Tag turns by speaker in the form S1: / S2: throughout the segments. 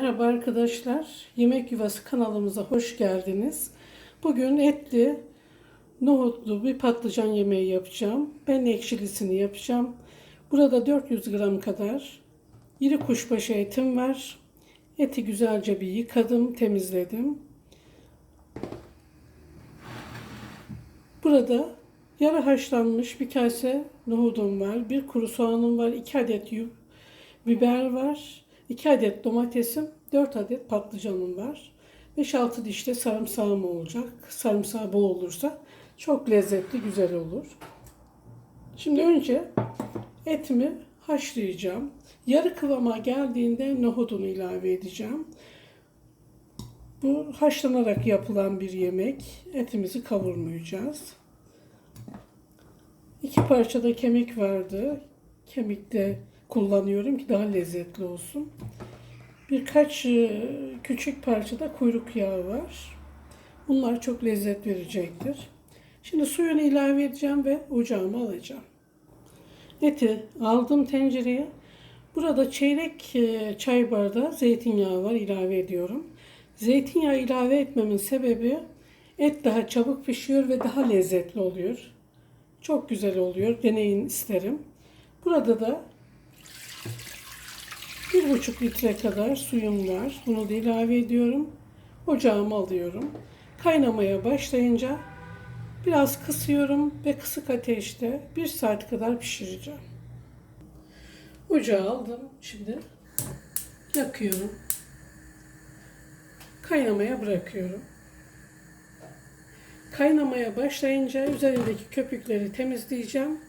S1: Merhaba arkadaşlar. Yemek Yuvası kanalımıza hoş geldiniz. Bugün etli, nohutlu bir patlıcan yemeği yapacağım. Ben ekşilisini yapacağım. Burada 400 gram kadar iri kuşbaşı etim var. Eti güzelce bir yıkadım, temizledim. Burada yarı haşlanmış bir kase nohudum var. Bir kuru soğanım var. 2 adet biber var. 2 adet domatesim. 4 adet patlıcanım var. 5-6 diş de sarımsağım olacak. Sarımsağı bol olursa çok lezzetli, güzel olur. Şimdi önce etimi haşlayacağım. Yarı kıvama geldiğinde nohudunu ilave edeceğim. Bu haşlanarak yapılan bir yemek. Etimizi kavurmayacağız. İki parçada kemik vardı. Kemik de kullanıyorum ki daha lezzetli olsun. Birkaç e, küçük parçada kuyruk yağı var. Bunlar çok lezzet verecektir. Şimdi suyunu ilave edeceğim ve ocağıma alacağım. Eti aldım tencereye. Burada çeyrek e, çay bardağı zeytinyağı var ilave ediyorum. Zeytinyağı ilave etmemin sebebi et daha çabuk pişiyor ve daha lezzetli oluyor. Çok güzel oluyor. Deneyin isterim. Burada da bir buçuk litre kadar suyum var. Bunu da ilave ediyorum. Ocağıma alıyorum. Kaynamaya başlayınca biraz kısıyorum ve kısık ateşte bir saat kadar pişireceğim. Ocağı aldım. Şimdi yakıyorum. Kaynamaya bırakıyorum. Kaynamaya başlayınca üzerindeki köpükleri temizleyeceğim.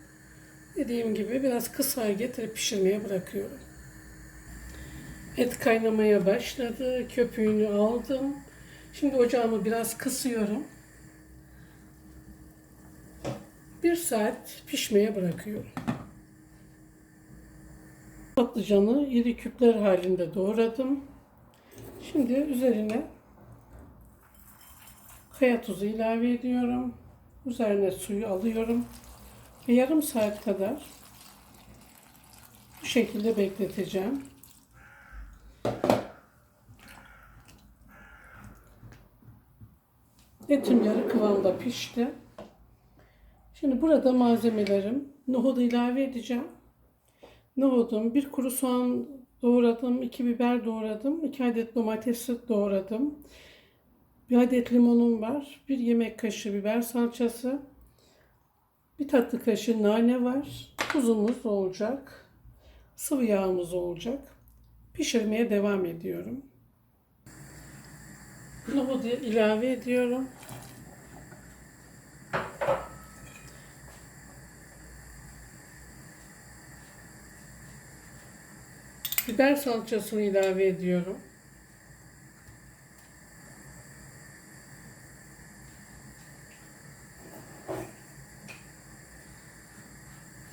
S1: Dediğim gibi biraz kısa getirip pişirmeye bırakıyorum. Et kaynamaya başladı. Köpüğünü aldım. Şimdi ocağımı biraz kısıyorum. Bir saat pişmeye bırakıyorum. Patlıcanı iri küpler halinde doğradım. Şimdi üzerine kaya tuzu ilave ediyorum. Üzerine suyu alıyorum. Ve yarım saat kadar bu şekilde bekleteceğim. Etim yarı kıvamda pişti. Şimdi burada malzemelerim. Nohudu ilave edeceğim. Nohudum, bir kuru soğan doğradım, iki biber doğradım, iki adet domatesi doğradım. Bir adet limonum var, bir yemek kaşığı biber salçası, bir tatlı kaşığı nane var, tuzumuz olacak, sıvı yağımız olacak. Pişirmeye devam ediyorum. Nohudu ilave ediyorum. Biber salçasını ilave ediyorum.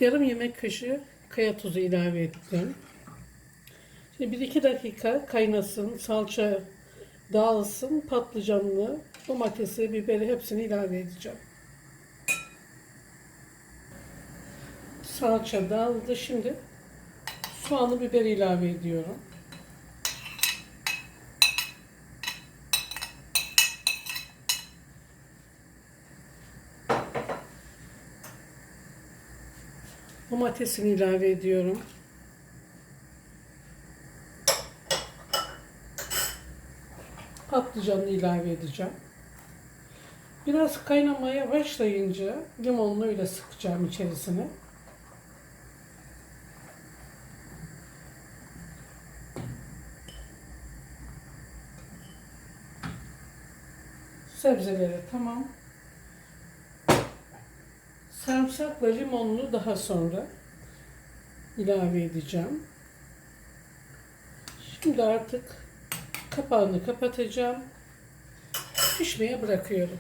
S1: Yarım yemek kaşığı kaya tuzu ilave ettim. Şimdi 1-2 dakika kaynasın, salça dağılsın, patlıcanlı, domatesi, biberi hepsini ilave edeceğim. Salça dağıldı. Şimdi soğanı, biberi ilave ediyorum. Domatesini ilave ediyorum. Patlıcanını ilave edeceğim. Biraz kaynamaya başlayınca limonunu öyle sıkacağım içerisine. Sebzeleri tamam. Sarımsakla limonunu daha sonra ilave edeceğim. Şimdi artık kapağını kapatacağım. Pişmeye bırakıyorum.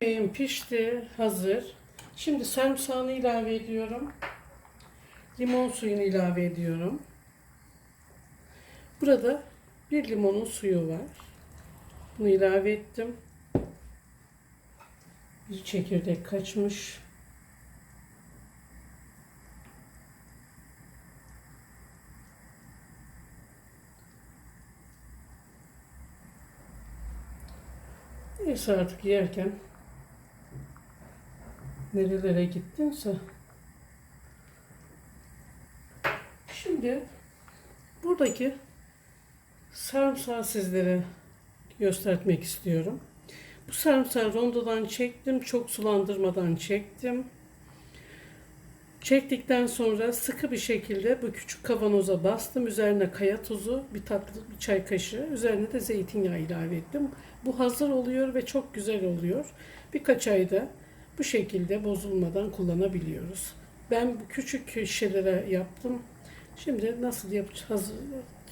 S1: Yemeğim pişti, hazır. Şimdi sarımsağını ilave ediyorum. Limon suyunu ilave ediyorum. Burada bir limonun suyu var. Bunu ilave ettim. Bir çekirdek kaçmış. Neyse artık yerken nerelere gittinse. Şimdi buradaki sarımsağı sizlere göstermek istiyorum. Bu sarımsağı rondodan çektim. Çok sulandırmadan çektim. Çektikten sonra sıkı bir şekilde bu küçük kavanoza bastım. Üzerine kaya tuzu, bir tatlı bir çay kaşığı, üzerine de zeytinyağı ilave ettim. Bu hazır oluyor ve çok güzel oluyor. Birkaç ayda bu şekilde bozulmadan kullanabiliyoruz. Ben bu küçük şişelere yaptım. Şimdi nasıl yapacağız,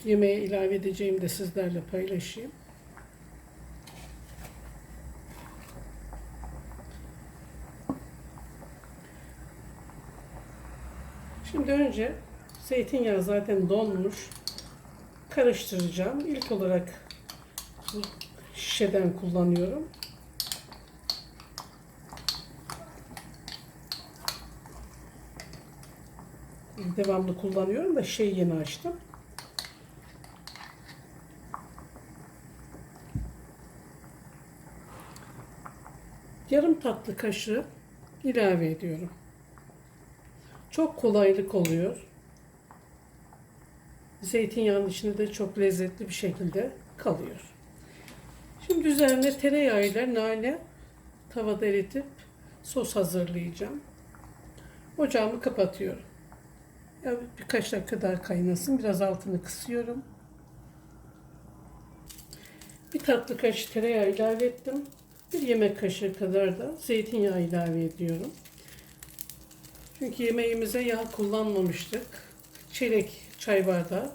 S1: yemeğe ilave edeceğim de sizlerle paylaşayım. Şimdi önce zeytinyağı zaten donmuş. Karıştıracağım. İlk olarak şişeden kullanıyorum. Devamlı kullanıyorum da şey yeni açtım. Yarım tatlı kaşığı ilave ediyorum. Çok kolaylık oluyor. Zeytinyağının içinde de çok lezzetli bir şekilde kalıyor. Şimdi üzerine tereyağı ile nane tavada eritip sos hazırlayacağım. Ocağımı kapatıyorum. Ya birkaç dakika daha kaynasın. Biraz altını kısıyorum. Bir tatlı kaşığı tereyağı ilave ettim. Bir yemek kaşığı kadar da zeytinyağı ilave ediyorum. Çünkü yemeğimize yağ kullanmamıştık. Çeyrek çay bardağı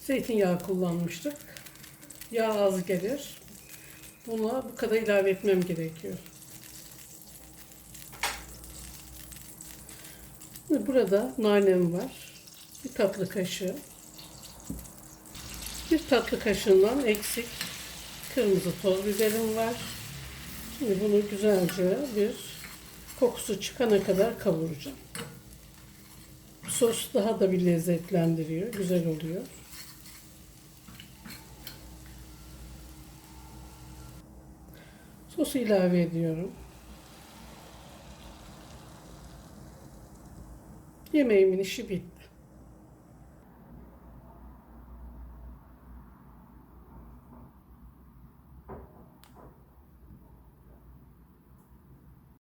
S1: zeytinyağı kullanmıştık. Yağ az gelir. Buna bu kadar ilave etmem gerekiyor. Burada nanem var. Bir tatlı kaşığı. Bir tatlı kaşığından eksik kırmızı toz biberim var. Şimdi bunu güzelce bir kokusu çıkana kadar kavuracağım. Sos daha da bir lezzetlendiriyor. Güzel oluyor. Sosu ilave ediyorum. Yemeğimin işi bitti.